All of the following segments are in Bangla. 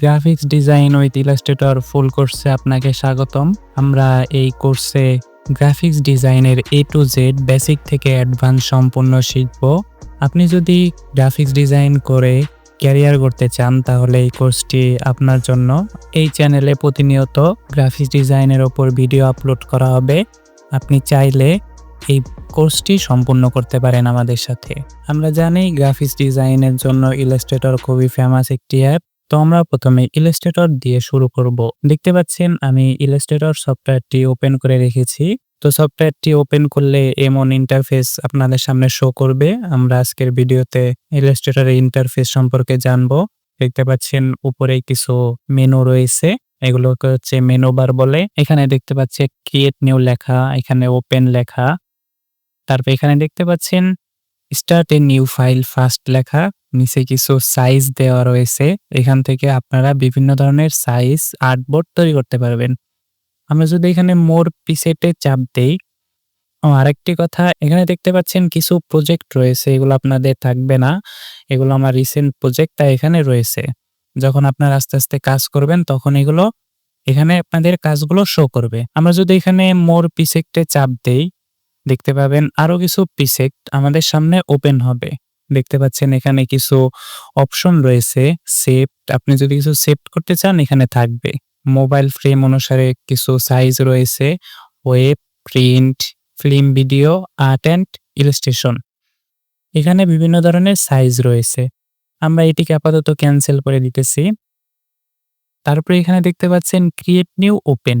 Graphics design with illustrator full কোর্সে আপনাকে স্বাগতম। আমরা এই কোর্সে গ্রাফিক্স ডিজাইনের এ টু জেড বেসিক থেকে অ্যাডভান্স সম্পূর্ণ শিখব। আপনি যদি গ্রাফিক্স ডিজাইন করে ক্যারিয়ার করতে চান, তাহলে এই কোর্সটি আপনার জন্য। এই চ্যানেলে প্রতিনিয়ত গ্রাফিক্স ডিজাইনের ওপর ভিডিও আপলোড করা হবে। আপনি চাইলে এই কোর্সটি সম্পূর্ণ করতে পারেন আমাদের সাথে। আমরা জানি গ্রাফিক্স ডিজাইনের জন্য ইলাস্ট্রেটর খুবই ফেমাস একটি অ্যাপ তো আমরা প্রথমে ইলাস্ট্রেটর দিয়ে শুরু করব। দেখতে পাচ্ছেন, আমি ইলাস্ট্রেটর সফটওয়্যারটি ওপেন করে রেখেছি। তো সফটওয়্যারটি ওপেন করলে এমন ইন্টারফেস আপনাদের সামনে শো করবে। আমরা আজকের ভিডিওতে ইলাস্ট্রেটরের ইন্টারফেস সম্পর্কে জানব। দেখতে পাচ্ছেন, উপরে কিছু মেনু রয়েছে। এগুলোকে হচ্ছে মেনু বার বলে। এখানে দেখতে পাচ্ছি ক্রিয়েট নিউ লেখা, এখানে ওপেন লেখা। তারপর এখানে দেখতে পাচ্ছেন start a new file first লেখা। নিচে কিছু সাইজ দেওয়া রয়েছে, এখান থেকে আপনারা বিভিন্ন ধরনের সাইজ আর্টবোর্ড তৈরি করতে পারবেন। আমরা যদি এখানে মোর পিসেটে চাপ দেই আরেকটি কথা, এখানে দেখতে পাচ্ছেন কিছু প্রজেক্ট রয়েছে, এগুলো আপনাদের থাকবে না, এগুলো আমার রিসেন্ট প্রজেক্ট তাই এখানে রয়েছে। যখন আপনারা আস্তে আস্তে কাজ করবেন, তখন এগুলো এখানে আপনাদের কাজগুলো শো করবে। আমরা যদি এখানে মোর পিসেক্টে চাপ দেই, দেখতে পাবেন আরও কিছু পিসেক্ট আমাদের সামনে ওপেন হবে। দেখতে পাচ্ছেন এখানে কিছু অপশন রয়েছে সেভ আপনি যদি কিছু সেভ করতে চান, এখানে থাকবে। মোবাইল ফ্রেম অনুসারে কিছু সাইজ রয়েছে web print film video art and illustration এখানে বিভিন্ন ধরনের সাইজ রয়েছে। আমরা এটিকে আপাতত ক্যান্সেল করে দিতেছি। তারপরে এখানে দেখতে পাচ্ছেন ক্রিয়েট নিউ ওপেন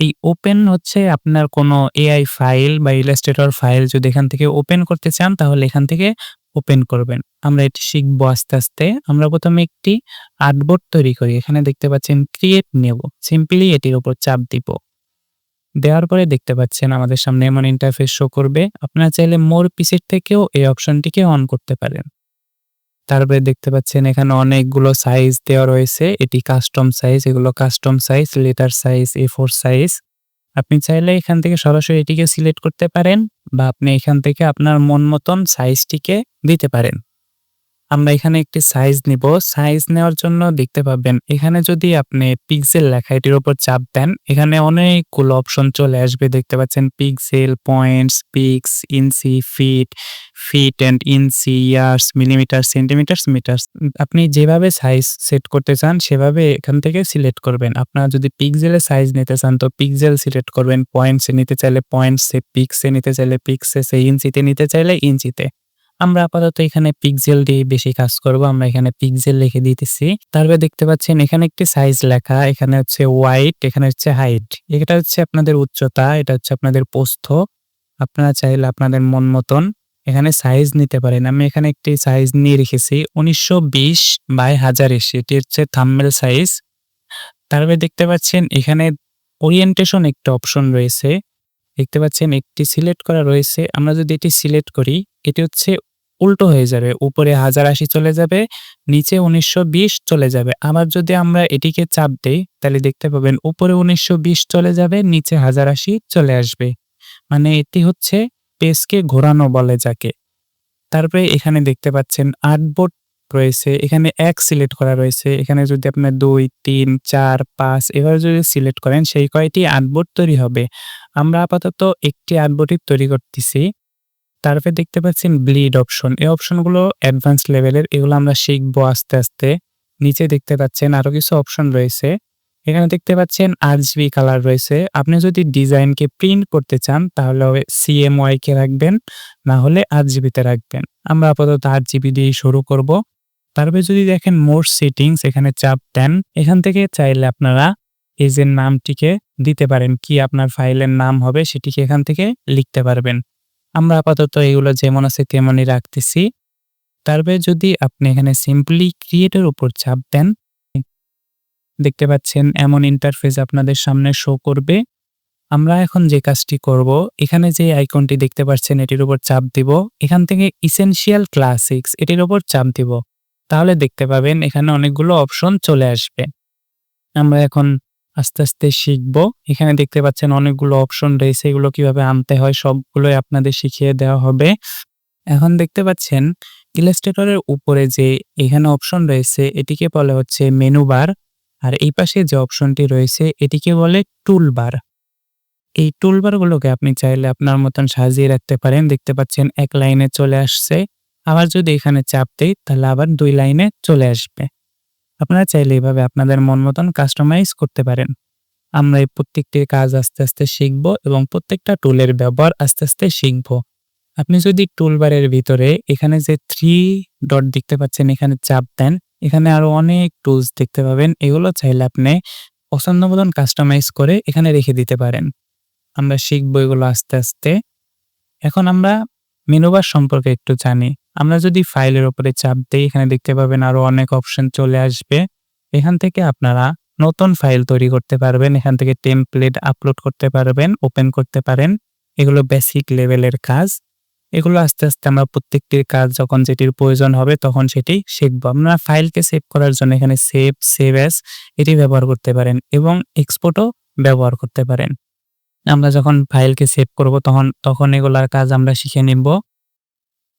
এই ওপেন হচ্ছে আপনার কোনো এআই ফাইল বা ইলাস্ট্রেটর ফাইল যদি এখান থেকে ওপেন করতে চান, তাহলে এখান থেকে ওপেন করবেন। আমরা এটি শিখব আস্তে আস্তে। আমরা প্রথমে একটি আর্টবোর্ড তৈরি করি। এখানে দেখতে পাচ্ছেন ক্রিয়েট নেব সিম্পলি এটির উপর চাপ দিব। দেওয়ার পরে দেখতে পাচ্ছেন আমাদের সামনে এমন ইন্টারফেস শো করবে। আপনারা চাইলে মোর পিসের থেকেও এই অপশনটিকে অন করতে পারেন। তারপরে দেখতে পাচ্ছেন এখানে অনেকগুলো সাইজ দেওয়া রয়েছে। এটি কাস্টম সাইজ এগুলো custom size letter size A four size আপনি চাইলে এখান থেকে সরাসরি এটিকে সিলেক্ট করতে পারেন বা আপনি এখান থেকে আপনার মন মতন সাইজটিকে দিতে পারেন। আমরা এখানে একটি সাইজ নিব। সাইজ নেওয়ার জন্য দেখতে পাবেন, এখানে যদি আপনি পিক্সেল লেখা এটির উপর চাপ দেন, এখানে অনেকগুলো অপশন চলে আসবে। দেখতে পাচ্ছেন pixel points picas inch feet feet and inch yards millimetre centimetre metre আপনি যেভাবে সাইজ সেট করতে চান, সেভাবে এখান থেকে সিলেক্ট করবেন। আপনারা যদি পিক্সেলের সাইজ নিতে চান, তো পিক্সেল সিলেক্ট করবেন। পয়েন্টসে নিতে চাইলে পয়েন্টসে পিক্সে নিতে চাইলে পিক্সে সে ইঞ্চিতে নিতে চাইলে ইঞ্চিতে আমরা আপাতত এখানে পিক্সেল দিয়ে বেশি কাজ করব, আমরা এখানে পিক্সেল লিখে দিতেছি। তারপরে দেখতে পাচ্ছেন এখানে একটি সাইজ লেখা, এখানে হচ্ছে হোয়াইট এখানে হচ্ছে হাইট এটা হচ্ছে আপনাদের উচ্চতা, এটা হচ্ছে আপনাদের প্রস্থ আপনারা চাইলে আপনাদের মন মতন এখানে সাইজ নিতে পারেন। আমি এখানে একটি সাইজ নিয়ে রেখেছি, উনিশশো বিশ বাই হাজার এসি। এটি হচ্ছে থাম্বেল সাইজ তারপরে দেখতে পাচ্ছেন এখানে ওরিয়েন্টেশন একটা অপশন রয়েছে। দেখতে পাচ্ছেন, একটি সিলেক্ট করা রয়েছে। আমরা যদি এটি সিলেক্ট করি, এটি হচ্ছে উল্টো হয়ে যাবে। উপরে হাজার আশি চলে যাবে, নিচে উনিশশো বিশ চলে যাবে। আবার যদি আমরা এটিকে চাপ দেই, তাহলে দেখতে পাবেন উপরে উনিশশো বিশ চলে যাবে, নিচে হাজার আশি চলে আসবে। মানে এটি হচ্ছে পেজকে ঘোরানো বলে যাকে। তারপরে এখানে দেখতে পাচ্ছেন, আর্টবোর্ড রয়েছে। এখানে এক সিলেক্ট করা রয়েছে। এখানে যদি আপনার দুই, তিন, চার, পাঁচ, এভাবে যদি সিলেক্ট করেন, সেই কয়টি আর্টবোর্ড তৈরি হবে। আমরা আপাতত একটি আর্টবোর্ডই তৈরি করতেছি। তারপরে দেখতে পাচ্ছেন ব্লিড অপশন এই অপশনগুলো অ্যাডভান্স লেভেলের এগুলো আমরা শিখব আস্তে আস্তে। নিচে দেখতে পাচ্ছেন আরও কিছু অপশন রয়েছে। এখানে দেখতে পাচ্ছেন আরজিবি কালার রয়েছে। আপনি যদি ডিজাইনকে প্রিন্ট করতে চান, তাহলে সিএমওয়াই কে রাখবেন, না হলে আরজিবিতে রাখবেন। আমরা আপাতত আরজিবি দিয়ে শুরু করব। তারপরে যদি দেখেন মোর সেটিংস এখানে চাপ দেন। এখান থেকে চাইলে আপনারা পেজের নামটিকে দিতে পারেন, কি আপনার ফাইলের নাম হবে সেটিকে এখান থেকে লিখতে পারবেন। আমরা আপাতত এগুলো যেমন আছে তেমনই রাখতেছি। তারপরে যদি আপনি এখানে সিম্পলি ক্রিয়েটের উপর চাপ দেন, দেখতে পাচ্ছেন এমন ইন্টারফেস আপনাদের সামনে শো করবে। আমরা এখন যে কাজটি করব, এখানে যে আইকনটি দেখতে পাচ্ছেন, এটির উপর চাপ দিব। এখান থেকে ইসেনশিয়াল ক্লাসিক্স এটির উপর চাপ দিব। তাহলে দেখতে পাবেন এখানে অনেকগুলো অপশন চলে আসবে। আমরা এখন আস্তে আস্তে শিখব। এখানে দেখতে পাচ্ছেন অনেকগুলো অপশন রয়েছে। এগুলো কীভাবে আনতে হয় সবগুলোই আপনাদের শিখিয়ে দেওয়া হবে। এখন দেখতে পাচ্ছেন ইলাস্ট্রেটরের উপরে যে এখানে অপশন রয়েছে, এটিকে বলে হচ্ছে মেনু বার আর এই পাশে যে অপশনটি রয়েছে, এটিকে বলে টুল বার এই টুলবার গুলোকে আপনি চাইলে আপনার মতন সাজিয়ে রাখতে পারেন। দেখতে পাচ্ছেন, এক লাইনে চলে আসছে। আবার যদি এখানে চাপ দেই, তাহলে আবার দুই লাইনে চলে আসবে। আপনারা চাইলে এভাবে আপনাদের মন মতন কাস্টমাইজ করতে পারেন। আমরা এই প্রত্যেকটির কাজ আস্তে আস্তে শিখব এবং প্রত্যেকটা টুলের ব্যবহার আস্তে আস্তে শিখব। আপনি যদি টুলবারের ভিতরে এখানে যে থ্রি ডট দেখতে পাচ্ছেন, এখানে চাপ দেন, এখানে আরও অনেক টুলস দেখতে পাবেন। এগুলো চাইলে আপনি পছন্দ মতন কাস্টমাইজ করে এখানে রেখে দিতে পারেন। আমরা শিখব এগুলো আস্তে আস্তে। এখন আমরা মেনুবার সম্পর্কে একটু জানি। আমরা যদি ফাইলের উপরে চাপ দিই, এখানে দেখতে পাবেন আরও অনেক অপশন চলে আসবে। এখান থেকে আপনারা নতুন ফাইল তৈরি করতে পারবেন, এখান থেকে টেমপ্লেট আপলোড করতে পারবেন ওপেন করতে পারেন। এগুলো বেসিক লেভেলের কাজ। এগুলো আস্তে আস্তে আমরা প্রত্যেকটির কাজ যখন যেটির প্রয়োজন হবে, তখন সেটি শিখব। আপনারা ফাইলকে সেভ করার জন্য এখানে সেভ সেভ অ্যাস এটি ব্যবহার করতে পারেন এবং এক্সপোর্টও ব্যবহার করতে পারেন। আমরা যখন ফাইলকে সেভ করব তখন তখন এগুলার কাজ আমরা শিখে নিব।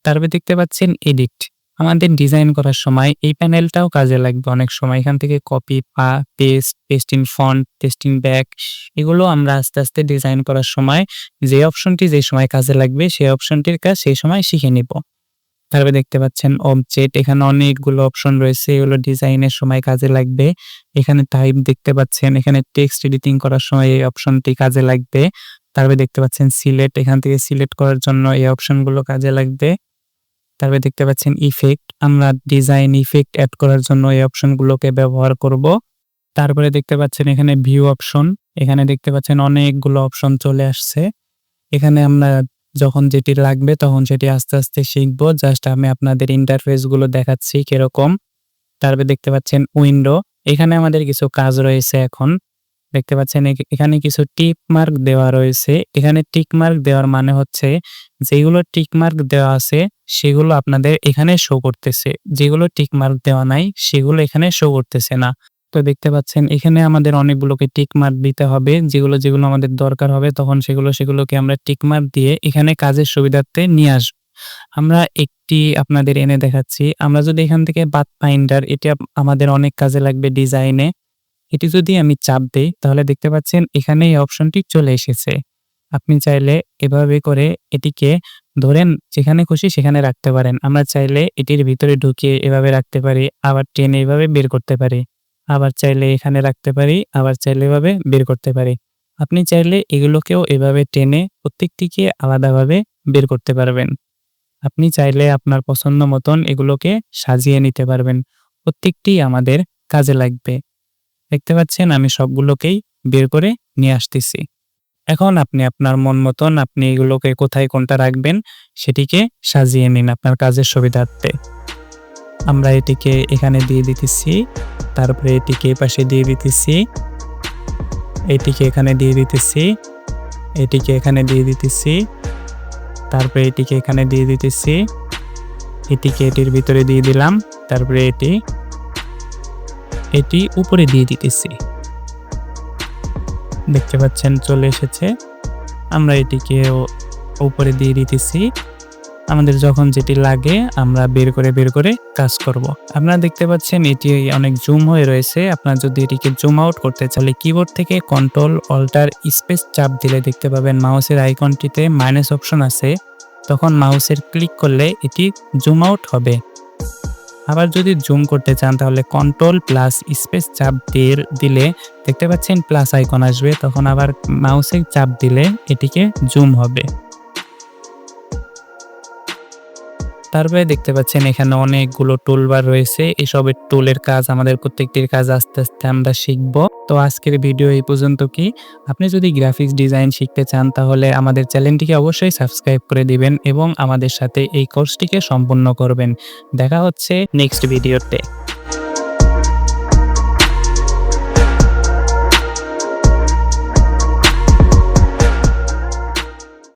তারপরে দেখতে পাচ্ছেন এডিট আমাদের ডিজাইন করার সময় এই প্যানেলটাও কাজে লাগবে। অনেক সময় এখান থেকে কপি পা paste pasting font testing back এগুলো আমরা আস্তে আস্তে ডিজাইন করার সময় যে অপশনটি যে সময় কাজে লাগবে সেই অপশনটির কাজ সেই সময় শিখে নিব। তারপরে দেখতে পাচ্ছেন অবজেক্ট এখানে অনেকগুলো অপশন রয়েছে, এগুলো ডিজাইনের সময় কাজে লাগবে। এখানে টাইপ দেখতে পাচ্ছেন, এখানে টেক্সট এডিটিং করার সময় এই অপশনটি কাজে লাগবে। তারপরে দেখতে পাচ্ছেন সিলেক্ট এখান থেকে সিলেক্ট করার জন্য এই অপশনগুলো কাজে লাগবে। তারপরে দেখতে পাচ্ছেন ইফেক্ট আমরা ডিজাইন ইফেক্ট অ্যাড করার জন্য এই অপশনগুলোকে ব্যবহার করব। তারপরে দেখতে পাচ্ছেন এখানে ভিউ অপশন এখানে দেখতে পাচ্ছেন অনেকগুলো অপশন চলে আসছে। এখানে আমরা যখন যেটি লাগবে তখন সেটি আস্তে আস্তে শিখব। জাস্ট আমি আপনাদের ইন্টারফেসগুলো দেখাচ্ছি কীরকম। তারপরে দেখতে পাচ্ছেন উইন্ডো এখানে আমাদের কিছু কাজ রয়েছে এখন। দেখতে পাচ্ছেন এখানে কিছু টিক মার্ক দেওয়া রয়েছে। এখানে টিক মার্ক দেওয়ার মানে হচ্ছে যেগুলো টিক মার্ক দেওয়া আছে সেগুলো আপনাদের এখানে শো করতেছে। যেগুলো টিক মার্ক দেওয়া নাই সেগুলো এখানে শো করতেছে না। তো দেখতে পাচ্ছেন, এখানে আমাদের অনেকগুলোকে টিক দিতে হবে। যেগুলো যেগুলো আমাদের দরকার হবে, তখন সেগুলো, সেগুলোকে আমরা টিক দিয়ে এখানে কাজের সুবিধার্থে নিয়ে আসব। আমরা একটি আপনাদের এনে দেখাচ্ছি। আমরা যদি এখান থেকে বাত ফাইন্ডার এটি আমাদের অনেক কাজে লাগবে ডিজাইনে। এটি যদি আমি চাপ দিই, তাহলে দেখতে পাচ্ছেন, এখানে এই অপশনটি চলে এসেছে। আপনি চাইলে এভাবে করে এটিকে ধরেন, যেখানে খুশি সেখানে রাখতে পারেন। আমরা চাইলে এটির ভিতরে ঢুকিয়ে এভাবে রাখতে পারি, আবার টেনে এভাবে বের করতে পারি। আবার চাইলে এখানে রাখতে পারি, আবার চাইলে এভাবে বের করতে পারি। আপনি চাইলে এগুলোকেও এভাবে টেনে প্রত্যেকটিকে আলাদাভাবে বের করতে পারবেন। আপনি চাইলে আপনার পছন্দ মতন এগুলোকে সাজিয়ে নিতে পারবেন। প্রত্যেকটি আমাদের কাজে লাগবে। দেখতে পাচ্ছেন, আমি সবগুলোকেই বের করে নিয়ে আসতেছি। এখন আপনি আপনার মন মতন আপনি এগুলোকে কোথায় কোনটা রাখবেন, সেটিকে সাজিয়ে নিন আপনার কাজের সুবিধার্থে। আমরা এটিকে এখানে দিয়ে দিতেছি। তারপরে এটিকে পাশে দিয়ে দিতেছি। এটিকে এখানে দিয়ে দিতেছি। এটিকে এখানে দিয়ে দিতেছি। তারপরে এটিকে এখানে দিয়ে দিতেছি। এটিকে এটির ভিতরে দিয়ে দিলাম। তারপরে এটি এটি উপরে দিয়ে দিতেছি। দেখতে পাচ্ছেন, চলে এসেছে। আমরা এটিকে উপরে দিয়ে দিতেছি। আমাদের যখন যেটি লাগে, আমরা বের করে বের করে কাজ করব। আপনারা দেখতে পাচ্ছেন এটি অনেক জুম হয়ে রয়েছে। আপনার যদি এটিকে জুম আউট করতে চাইলে কিবোর্ড থেকে কন্ট্রোল অল্টার স্পেস চাপ দিলে দেখতে পাবেন মাউসের আইকনটিতে মাইনাস অপশন আছে। তখন মাউসের ক্লিক করলে এটি জুম আউট হবে। আবার যদি জুম করতে চান, তাহলে কন্ট্রোল প্লাস স্পেস চাপ দিয়ে দিলে দেখতে পাচ্ছেন প্লাস আইকন আসবে। তখন আবার মাউসে চাপ দিলে এটিকে জুম হবে। তারপরে দেখতে পাচ্ছেন এখানে অনেকগুলো টুলবার রয়েছে। এসবের টুলের কাজ, আমাদের প্রত্যেকটির কাজ আস্তে আস্তে আমরা শিখব। তো আজকের ভিডিও এই পর্যন্ত কি? আপনি যদি গ্রাফিক্স ডিজাইন শিখতে চান, তাহলে আমাদের চ্যানেলটিকে অবশ্যই সাবস্ক্রাইব করে দিবেন এবং আমাদের সাথে এই কোর্সটিকে সম্পূর্ণ করবেন। দেখা হচ্ছে নেক্সট ভিডিওতে